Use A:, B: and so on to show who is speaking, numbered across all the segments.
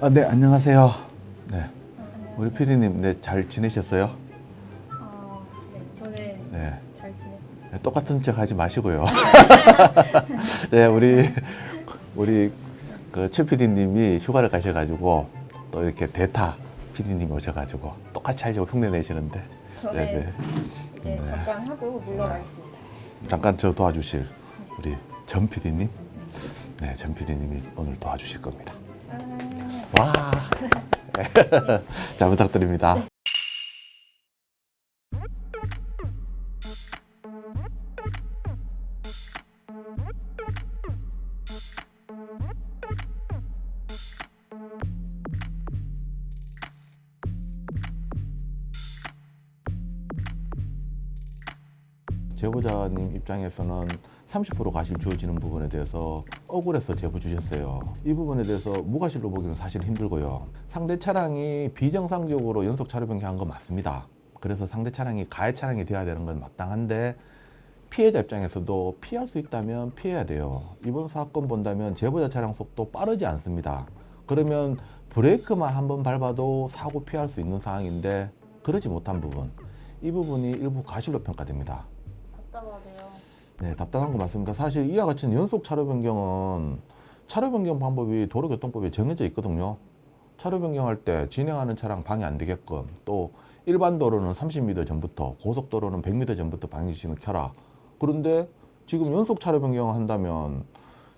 A: 아, 네, 안녕하세요. 네. 우리 피디님, 네, 잘 지내셨어요?
B: 어, 네, 저는
A: 네.
B: 잘 지냈습니다.
A: 네, 똑같은 척 하지 마시고요. 네, 우리, 우리, 그, 최 피디님이 휴가를 가셔가지고, 또 이렇게 대타 피디님 오셔가지고, 똑같이 하려고 흉내 내시는데,
B: 저는
A: 네, 네.
B: 이제
A: 네.
B: 잠깐 하고 물러가겠습니다.
A: 잠깐 저 도와주실 우리 전 피디님? 네, 전 피디님이 오늘 도와주실 겁니다.
B: 아,
A: 와! 잘 부탁드립니다. 제보자님 입장에서는 30% 과실 주어지는 부분에 대해서 억울해서 제보 주셨어요. 이 부분에 대해서 무과실로 보기는 사실 힘들고요. 상대 차량이 비정상적으로 연속 차로 변경한 건 맞습니다. 그래서 상대 차량이 가해 차량이 되어야 되는 건 마땅한데 피해자 입장에서도 피할 수 있다면 피해야 돼요. 이번 사건 본다면 제보자 차량 속도 빠르지 않습니다. 그러면 브레이크만 한 번 밟아도 사고 피할 수 있는 상황인데 그러지 못한 부분 이 부분이 일부 과실로 평가됩니다.
B: 네,
A: 답답한 거 맞습니다. 사실 이와 같은 연속 차로 변경은 차로 변경 방법이 도로교통법에 정해져 있거든요. 차로 변경할 때 진행하는 차량 방해 안 되게끔 또 일반 도로는 30m 전부터 고속도로는 100m 전부터 방해 지시는 켜라. 그런데 지금 연속 차로 변경을 한다면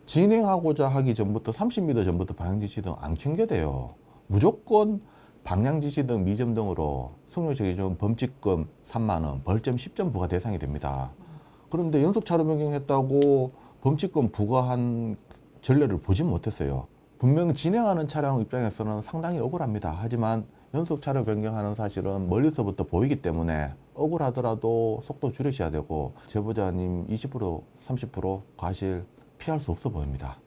A: 진행하고자 하기 전부터 30m 전부터 방향 지시 등안 켠게 돼요. 무조건 방향 지시 등 미점 등으로 승용차 기준 범칙금 3만 원, 벌점 10점 부과 대상이 됩니다. 그런데 연속 차로 변경했다고 범칙금 부과한 전례를 보진 못했어요. 분명 진행하는 차량 입장에서는 상당히 억울합니다. 하지만 연속 차로 변경하는 사실은 멀리서부터 보이기 때문에 억울하더라도 속도 줄이셔야 되고 제보자님 20% 30% 과실 피할 수 없어 보입니다.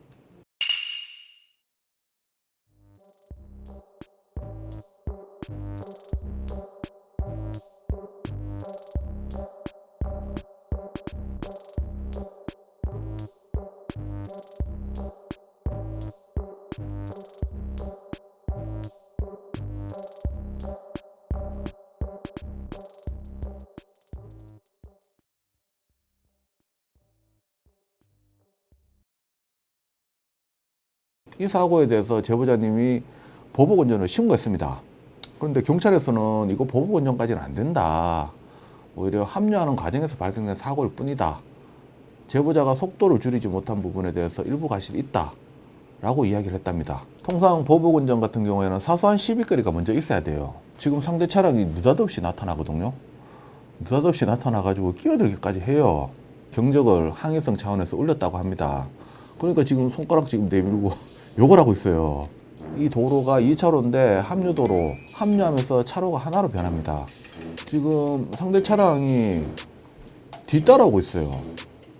A: 이 사고에 대해서 제보자님이 보복 운전을 신고했습니다. 그런데 경찰에서는 이거 보복 운전까지는 안 된다. 오히려 합류하는 과정에서 발생된 사고일 뿐이다. 제보자가 속도를 줄이지 못한 부분에 대해서 일부 과실이 있다. 라고 이야기를 했답니다. 통상 보복 운전 같은 경우에는 사소한 시비거리가 먼저 있어야 돼요. 지금 상대 차량이 느닷없이 나타나거든요. 느닷없이 나타나가지고 끼어들기까지 해요. 경적을 항해성 차원에서 올렸다고 합니다. 그러니까 지금 손가락 지금 내밀고 욕을 하고 있어요. 이 도로가 2차로인데 합류도로 합류하면서 차로가 하나로 변합니다. 지금 상대 차량이 뒤따라오고 있어요.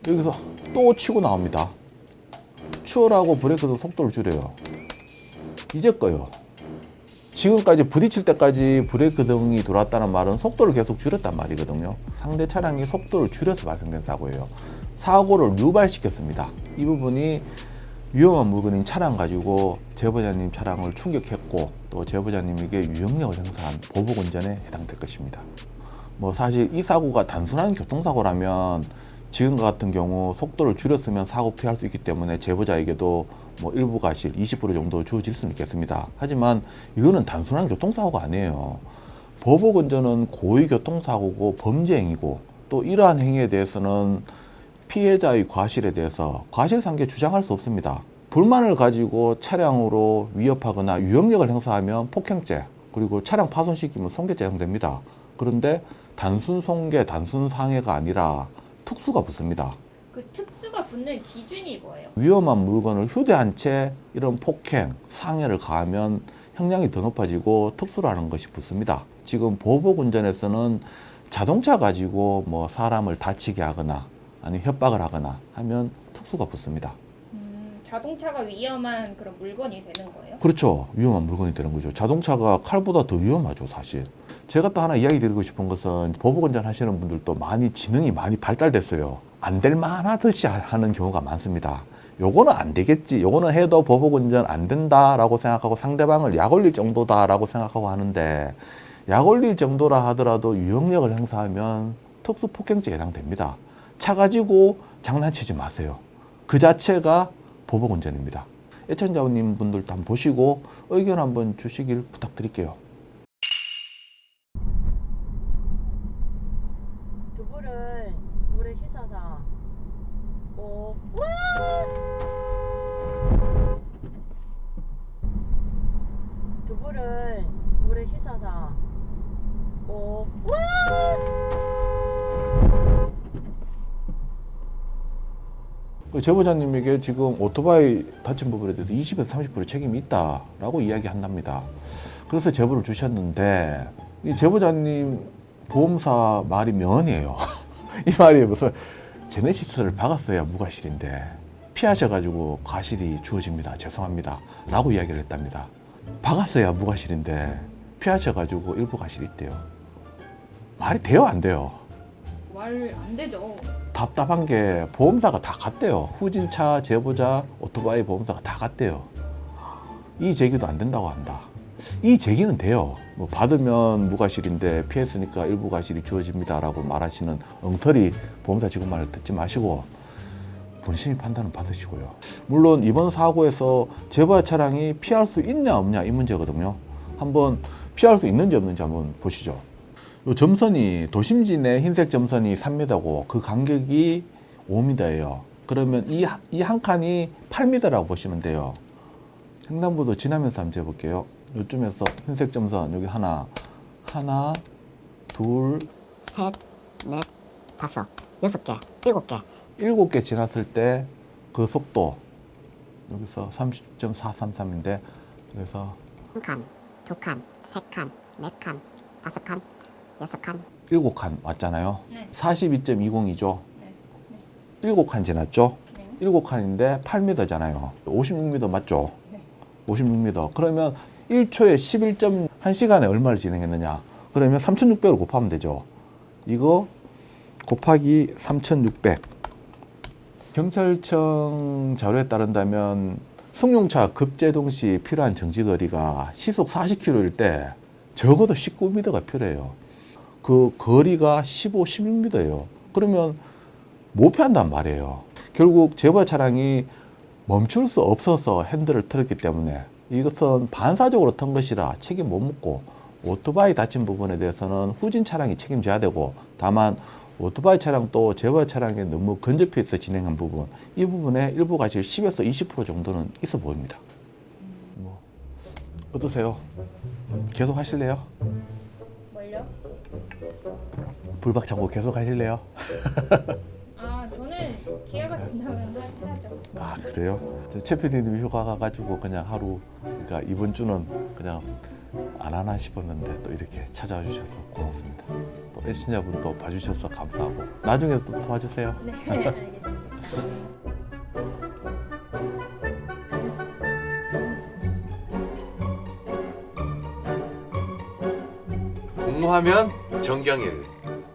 A: 여기서 또 치고 나옵니다. 추월하고 브레이크도 속도를 줄여요. 이제 거요. 지금까지 부딪힐 때까지 브레이크 등이 들어왔다는 말은 속도를 계속 줄였단 말이거든요. 상대 차량이 속도를 줄여서 발생된 사고예요. 사고를 유발시켰습니다. 이 부분이 위험한 물건인 차량 가지고 제보자님 차량을 충격했고 또 제보자님에게 유형력을 행사한 보복 운전에 해당될 것입니다. 뭐 사실 이 사고가 단순한 교통사고라면 지금과 같은 경우 속도를 줄였으면 사고 피할 수 있기 때문에 제보자에게도 뭐 일부 과실 20% 정도 주어질 수는 있겠습니다. 하지만 이거는 단순한 교통사고가 아니에요. 보복 운전은 고의 교통사고고 범죄 행위고 또 이러한 행위에 대해서는 피해자의 과실에 대해서 과실상계 주장할 수 없습니다. 불만을 가지고 차량으로 위협하거나 유형력을 행사하면 폭행죄 그리고 차량 파손시키면 손괴죄 해당됩니다. 그런데 단순 손괴, 단순 상해가 아니라 특수가 붙습니다.
B: 그 특수가 붙는 기준이 뭐예요?
A: 위험한 물건을 휴대한 채 이런 폭행, 상해를 가하면 형량이 더 높아지고 특수라는 것이 붙습니다. 지금 보복 운전에서는 자동차 가지고 뭐 사람을 다치게 하거나 아니면 협박을 하거나 하면 특수가 붙습니다.
B: 음, 자동차가 위험한 그런 물건이 되는 거예요?
A: 그렇죠. 위험한 물건이 되는 거죠. 자동차가 칼보다 더 위험하죠, 사실. 제가 또 하나 이야기 드리고 싶은 것은 보복 운전 하시는 분들도 많이 지능이 많이 발달됐어요. 안 될 만하듯이 하는 경우가 많습니다. 요거는 안 되겠지. 요거는 해도 보복운전 안 된다라고 생각하고 상대방을 약 올릴 정도다라고 생각하고 하는데 약 올릴 정도라 하더라도 유형력을 행사하면 특수폭행죄 해당됩니다. 차 가지고 장난치지 마세요. 그 자체가 보복운전입니다. 애청자님 분들도 한번 보시고 의견 한번 주시길 부탁드릴게요.
C: 두부를 물에 씻어서 꼭 두부를 물에 씻어서
A: 꼭그 제보자님에게 지금 오토바이 다친 부분에 대해서 20에서 30% 책임이 있다라고 이야기한답니다. 그래서 제보를 주셨는데 이 제보자님 보험사 말이 명언이에요. 이 말이 무슨 제네시스를 박았어야 무과실인데 피하셔가지고 과실이 주어집니다. 죄송합니다. 라고 이야기를 했답니다. 박았어야 무과실인데 피하셔가지고 일부 과실이 있대요. 말이 돼요? 안 돼요?
B: 말 안 되죠.
A: 답답한 게 보험사가 다 갔대요. 후진차, 제보자, 오토바이 보험사가 다 갔대요. 이 제기도 안 된다고 한다. 이 제기는 돼요. 뭐 받으면 무과실인데 피했으니까 일부 과실이 주어집니다라고 말하시는 엉터리 보험사 직원 말을 듣지 마시고 본심이 판단을 받으시고요. 물론 이번 사고에서 제보자 차량이 피할 수 있냐 없냐 이 문제거든요. 한번 피할 수 있는지 없는지 한번 보시죠. 요 점선이 도심지 내 흰색 점선이 3m고 그 간격이 5m예요. 그러면 이한 칸이 8m라고 보시면 돼요. 횡단보도 지나면서 한번 재볼게요. 요쯤에서 흰색 점선 여기 하나, 하나, 둘,
D: 셋, 넷, 다섯, 여섯 개, 일곱 개.
A: 일곱 개 지났을 때 그 속도 여기서 30.433인데 그래서
D: 한 칸, 두 칸, 세 칸, 네 칸, 다섯 칸, 여섯 칸.
A: 일곱 칸 왔잖아요.
B: 네.
A: 42.20이죠.
B: 네.
A: 일곱 칸 지났죠.
B: 네.
A: 일곱 칸인데 8m잖아요. 56m 맞죠?
B: 네.
A: 56m. 그러면 1초에 11.1시간에 얼마를 진행했느냐? 그러면 3,600을 곱하면 되죠. 이거 곱하기 3,600. 경찰청 자료에 따른다면 승용차 급제동 시 필요한 정지거리가 시속 40km일 때 적어도 19m가 필요해요. 그 거리가 15, 16m예요. 그러면 못 피한단 말이에요. 결국 제보자 차량이 멈출 수 없어서 핸들을 틀었기 때문에 이것은 반사적으로 턴 것이라 책임 못 묻고 오토바이 다친 부분에 대해서는 후진 차량이 책임져야 되고 다만 오토바이 차량도 제보자 차량에 너무 근접해 있어 진행한 부분 이 부분에 일부 과실 10에서 20% 정도는 있어 보입니다. 뭐 어떠세요? 계속 하실래요?
B: 뭘요?
A: 불박창고 계속 하실래요?
B: 아 기회가 된다면 해야죠.
A: 아 그래요? 최 PD님 휴가 가가지고 그냥 하루 그러니까 이번 주는 그냥 안 하나 싶었는데 또 이렇게 찾아와 주셔서 고맙습니다. 또 애청자분도 봐주셔서 감사하고 나중에 또 도와주세요.
B: 네 알겠습니다.
E: 공모하면 정경일